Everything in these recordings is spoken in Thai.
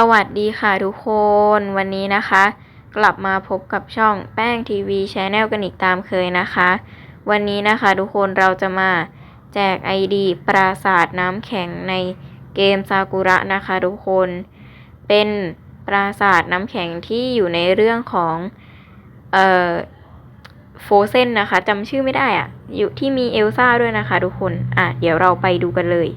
สวัสดีค่ะทุกคนวันนี้นะคะ กลับมาพบกับช่องแป้งทีวีชแนลกันอีกตามเคยนะคะ วันนี้นะคะทุกคนเราจะมาแจก ID ปราสาทน้ำแข็งในเกมซากุระนะคะทุกคน เป็นปราสาทน้ำแข็งที่อยู่ในเรื่องของเอ่อโฟเซนนะคะจำชื่อไม่ได้อะอยู่ที่มีเอลซ่าด้วยนะคะทุกคนอะเดี๋ยวเราไปดูกันเลย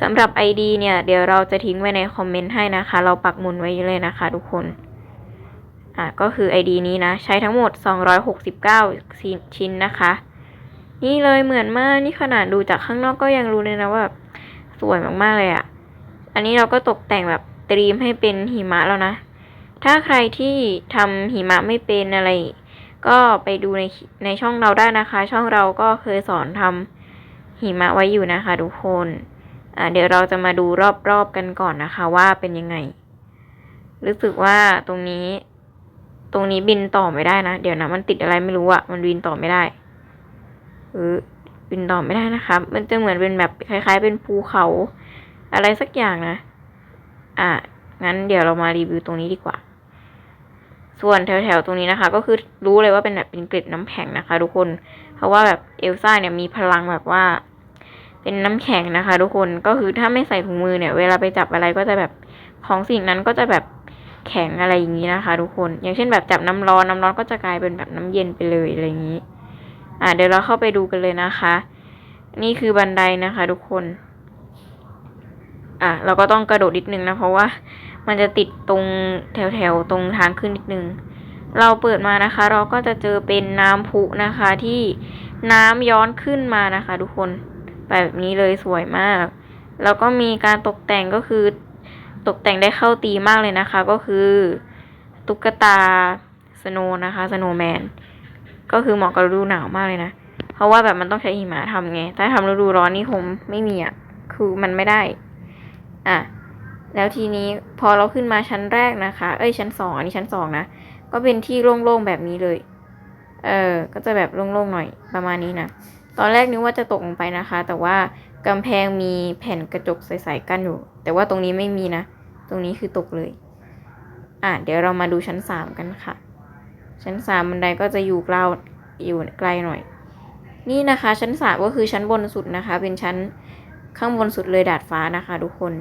สำหรับ ID เนี่ย เดี๋ยวเราจะทิ้งไว้ในคอมเมนต์ให้นะคะ เราปักหมุนไว้เลยนะคะทุกคน อะก็คือ ID นี้นะ ใช้ทั้งหมด 269 ชิ้นนะคะ นี่เลยเหมือนมาก นี่ขนาดดูจากข้างนอกก็ยังรู้เลยนะว่าแบบสวยมากๆเลยอะ่ะ อันนี้เราก็ตกแต่งแบบเตรียมให้เป็นหิมะแล้วนะ ถ้าใครที่ทำหิมะไม่เป็นอะไร ก็ไปดูในในช่องเราได้นะคะ ช่องเราก็เคยสอนทำหิมะไว้อยู่นะคะทุกคน เดี๋ยวเราจะมาดูรอบๆกันก่อนนะคะว่าเป็นยังไง รู้สึกว่าตรงนี้ ตรงนี้บินต่อไม่ได้นะ เดี๋ยวนะมันติดอะไรไม่รู้อะมันบินต่อไม่ได้เออบินต่อไม่ได้นะคะ มันจะเหมือนเป็นแบบคล้ายๆ เป็นภูเขา อะไรสักอย่างนะ อะงั้นเดี๋ยวเรามารีวิวตรงนี้ดีกว่า ส่วนแถวๆตรงนี้นะคะ ก็คือรู้เลยว่าเป็นแบบเป็นเกล็ดน้ำแข็งนะคะ ทุกคน เพราะว่าแบบเอลซ่าเนี่ยมีพลังแบบว่า เป็นน้ำแข็งนะคะ ทุกคนก็คือถ้าไม่ใส่ถุงมือเนี่ย เวลาไปจับอะไรก็จะแบบของสิ่งนั้นก็จะแบบแข็งอะไรอย่างนี้นะคะ ทุกคน อย่างเช่นแบบจับน้ำร้อนน้ำร้อนก็จะกลายเป็นแบบน้ำเย็นไปเลยอะไรอย่างนี้ อ่าเดี๋ยวเราเข้าไปดูกันเลยนะคะ นี่คือบันไดนะคะ ทุกคน อะเราก็ต้องกระโดดนิดนึงนะเพราะว่ามันจะติดตรงแถวๆตรงทางขึ้นนิดนึง เราเปิดมานะคะ เราก็จะเจอเป็นน้ำพุนะคะที่น้ำย้อนขึ้นมานะคะ ทุกคน แบบนี้เลยสวยมาก แล้วก็มีการตกแต่งก็คือตกแต่งได้เข้าตีมากเลยนะคะ ก็คือ ตุ๊กตาสโนนะคะสโนแมนก็คือเหมาะกับฤดูหนาวมากเลยนะ เพราะว่าแบบมันต้องใช้หิมะทำไง ถ้าทำฤดูร้อนนี่คงไม่มีอะ คือมันไม่ได้ อะ แล้วทีนี้พอเราขึ้นมาชั้นแรกนะคะ เอ้ยชั้นสองอันนี้ชั้นสองนะ ก็เป็นที่โล่งๆแบบนี้เลย เออ ก็จะแบบโล่งๆหน่อยประมาณนี้นะ ตอนแรกนึกว่าจะตกลงไปนะคะ แต่ว่ากำแพงมีแผ่นกระจกใสๆกั้นอยู่ แต่ว่าตรงนี้ไม่มีนะ ตรงนี้คือตกเลย อะเดี๋ยวเรามาดูชั้นสามกันค่ะ ชั้นสามบันไดก็จะอยู่กลาอยู่ไกลหน่อย นี่นะคะ ชั้นสามก็คือชั้นบนสุดนะคะ เป็นชั้นข้างบนสุดเลยดาดฟ้านะคะ ทุกคน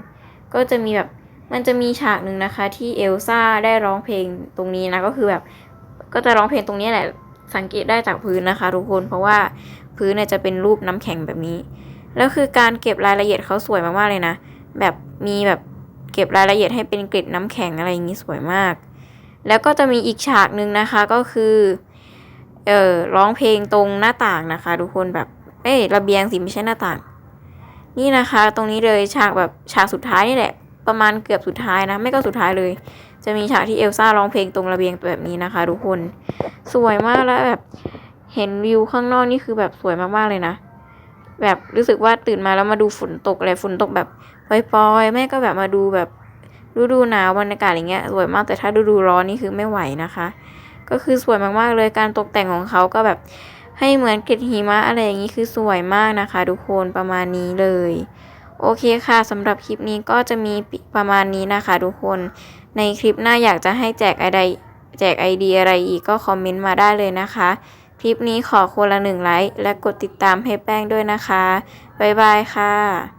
ก็จะมีแบบมันจะมีฉากหนึ่งนะคะ ที่เอลซ่าได้ร้องเพลงตรงนี้นะก็คือแบบก็จะร้องเพลงตรงนี้แหละสังเกตได้จากพื้นนะคะ ทุกคนเพราะว่า พื้นเนี่ยจะเป็นรูปน้ำแข็งแบบนี้ แล้วคือการเก็บรายละเอียดเขาสวยมากๆเลยนะ แบบมีแบบเก็บรายละเอียดให้เป็นเกล็ดน้ำแข็งอะไรอย่างนี้สวยมาก แล้วก็จะมีอีกฉากหนึ่งนะคะก็คือเอ่อร้องเพลงตรงหน้าต่างนะคะ ทุกคนแบบเอ้ยระเบียงสิไม่ใช่หน้าต่าง นี่นะคะ ตรงนี้เลยฉากแบบฉากสุดท้ายนี่แหละ ประมาณเกือบสุดท้ายนะ ไม่ก็สุดท้ายเลย จะมีฉากที่เอลซ่าร้องเพลงตรงระเบียงแบบนี้นะคะ ทุกคน สวยมากแล้วแบบ เห็นวิวข้างนอกนี่คือแบบสวยมากๆเลยนะ แบบรู้สึกว่าตื่นมาแล้วมาดูฝนตกอะไรฝนตกแบบปล่อยๆแม่ก็แบบมาดูแบบฤดูหนาวบรรยากาศอย่างเงี้ยสวยมากแต่ถ้าฤดูร้อนนี่คือไม่ไหวนะคะ ก็คือสวยมากๆเลยการตกแต่งของเขาก็แบบให้เหมือนเกล็ดหิมะอะไรอย่างนี้คือสวยมากนะคะทุกคนประมาณนี้เลย โอเคค่ะสำหรับคลิปนี้ก็จะมีประมาณนี้นะคะทุกคนในคลิปหน้าอยากจะให้แจกอะไรแจกไอเดียอะไรอีกก็คอมเมนต์มาได้เลยนะคะ คลิปนี้ขอคนละหนึ่งไลค์และกดติดตามให้แป้งด้วยนะคะ บ๊ายบายค่ะ